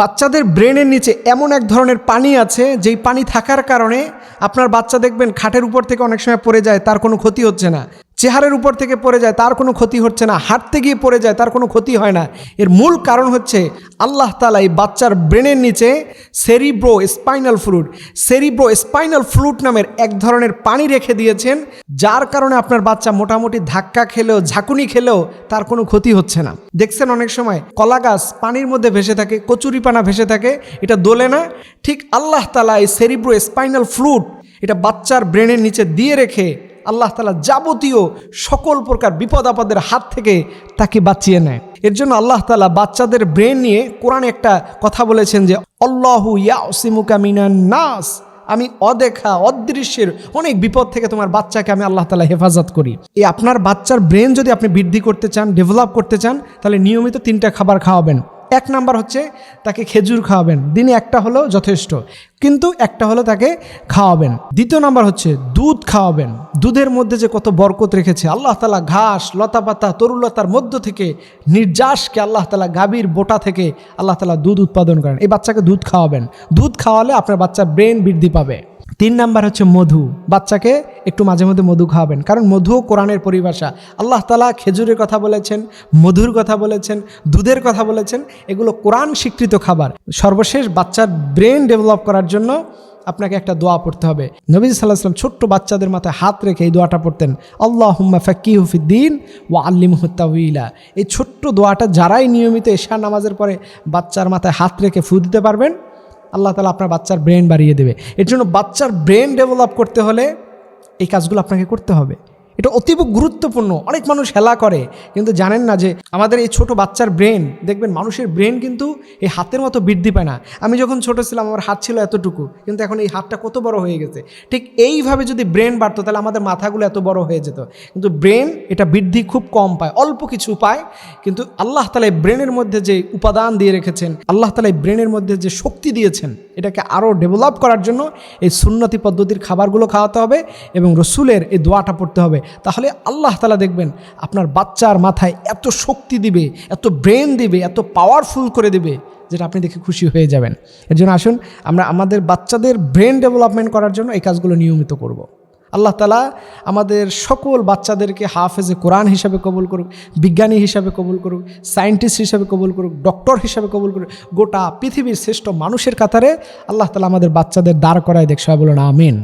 বাচ্চাদের ব্রেনের নিচে এমন এক ধরনের পানি আছে, যেই পানি থাকার কারণে আপনার বাচ্চা দেখবেন খাটের উপর থেকে অনেক সময় পড়ে যায়, তার কোনো ক্ষতি হচ্ছে না। চেহারের উপর থেকে পড়ে যায়, তার কোনো ক্ষতি হচ্ছে না। হাঁটতে গিয়ে পড়ে যায়, তার কোনো ক্ষতি হয় না। এর মূল কারণ হচ্ছে আল্লাহ তালা এই বাচ্চার ব্রেনের নিচে cerebro spinal fluid cerebro spinal fluid নামের এক ধরনের পানি রেখে দিয়েছেন, যার কারণে আপনার বাচ্চা মোটামুটি ধাক্কা খেলেও, ঝাঁকুনি খেলেও তার কোনো ক্ষতি হচ্ছে না। দেখছেন অনেক সময় কলা গাছ পানির মধ্যে ভেসে থাকে, কচুরিপানা ভেসে থাকে, এটা দোলে না। ঠিক আল্লাহ তালা এই সেরিব্রো স্পাইনাল ফ্লুড এটা বাচ্চার ব্রেনের নিচে দিয়ে রেখে আল্লাহ তালা যাবতীয় সকল প্রকার বিপদ আপদের হাত থেকে তাকে বাঁচিয়ে নেয়। এর জন্য আল্লাহ তালা বাচ্চাদের ব্রেন নিয়ে কোরআনে একটা কথা বলেছেন যে অল্লাহু ইয়াসিমুকা মিনান নাস। আমি অদেখা, অদৃশ্যের অনেক বিপদ থেকে তোমার বাচ্চাকে আমি আল্লাহ তালা হেফাজত করি। এই আপনার বাচ্চার ব্রেন যদি আপনি বৃদ্ধি করতে চান, ডেভেলপ করতে চান, তাহলে নিয়মিত তিনটা খাবার খাওয়াবেন। এক নাম্বার হচ্ছে তাকে খেজুর খাওয়াবেন। দিনে একটা হলেও যথেষ্ট। কিন্তু একটা হলো তাকে খাওয়াবেন। দ্বিতীয় নাম্বার হচ্ছে দুধ খাওয়াবেন। দুধের মধ্যে যে কত বরকত রেখেছে। আল্লাহ তালা ঘাস, লতাপাতা, তরুলতার মধ্য থেকে, নির্যাসকে আল্লাহ তালা গাভীর বোটা থেকে আল্লাহ তালা দুধ উৎপাদন করেন। এই বাচ্চাকে দুধ খাওয়াবেন। দুধ খাওয়ালে আপনার বাচ্চা ব্রেন বৃদ্ধি পাবে। তিন নাম্বার হচ্ছে মধু। বাচ্চাকে একটু মাঝে মধ্যে মধু খাওয়াবেন। কারণ মধুও কোরআনের পরিভাষা। আল্লাহ তালা খেজুরের কথা বলেছেন, মধুর কথা বলেছেন, দুধের কথা বলেছেন। এগুলো কোরআন স্বীকৃত খাবার। সর্বশেষ বাচ্চার ব্রেন ডেভেলপ করার জন্য আপনাকে একটা দোয়া পড়তে হবে। নবী সাল্লাহ ছোট্ট বাচ্চাদের মাথায় হাত রেখে এই দোয়াটা পড়তেন আল্লাহ হুম্মা ফাকি হুফিদ্দিন ও আল্লিম হুত্তাউইলা এই ছোট্ট দোয়াটা যারাই নিয়মিত এশা নামাজের পরে বাচ্চার মাথায় হাত রেখে ফু দিতে পারবেন আল্লাহ তালা আপনার বাচ্চার ব্রেন বাড়িয়ে দেবে। এর জন্য বাচ্চার ব্রেন ডেভেলপ করতে হলে এই কাজগুলো আপনাকে করতে হবে। এটা অতীব গুরুত্বপূর্ণ। অনেক মানুষ হেলা করে, কিন্তু জানেন না যে আমাদের এই ছোট বাচ্চার ব্রেন, দেখবেন মানুষের ব্রেন কিন্তু এই হাতের মতো বৃদ্ধি পায় না। আমি যখন ছোট ছিলাম, আমার হাত ছিল এতটুকু, কিন্তু এখন এই হাতটা কত বড় হয়ে গেছে। ঠিক এইভাবে যদি ব্রেন বাড়তো, তাহলে আমাদের মাথাগুলো এত বড় হয়ে যেত। কিন্তু ব্রেন এটা বৃদ্ধি খুব কম পায়, অল্প কিছু পায়, কিন্তু আল্লাহ তালা ব্রেনের মধ্যে যে উপাদান দিয়ে রেখেছেন, আল্লাহ তালা ব্রেনের মধ্যে যে শক্তি দিয়েছেন, এটাকে আরও ডেভেলপ করার জন্য এই সুন্নতি পদ্ধতির খাবারগুলো খাওয়াতে হবে এবং রসুলের এই দোয়াটা পড়তে হবে। তাহলে আল্লাহ তালা দেখবেন আপনার বাচ্চার মাথায় এত শক্তি দিবে, এত ব্রেন দিবে, এত পাওয়ারফুল করে দিবে যেটা আপনি দেখে খুশি হয়ে যাবেন এর জন্য আসুন, আমরা আমাদের বাচ্চাদের ব্রেন ডেভেলপমেন্ট করার জন্য এই কাজগুলো নিয়মিত করব। আল্লাহ তালা আমাদের সকল বাচ্চাদেরকে হাফেজে কোরআন হিসাবে কবুল করুক, বিজ্ঞানী হিসাবে কবুল করুক সায়েন্টিস্ট হিসাবে কবুল করুক ডক্টর হিসাবে কবুল করুক, গোটা পৃথিবীর শ্রেষ্ঠ মানুষের কাতারে আল্লাহ তালা আমাদের বাচ্চাদের দাঁড় করায় দেখ, সবাই বলুন, আমিন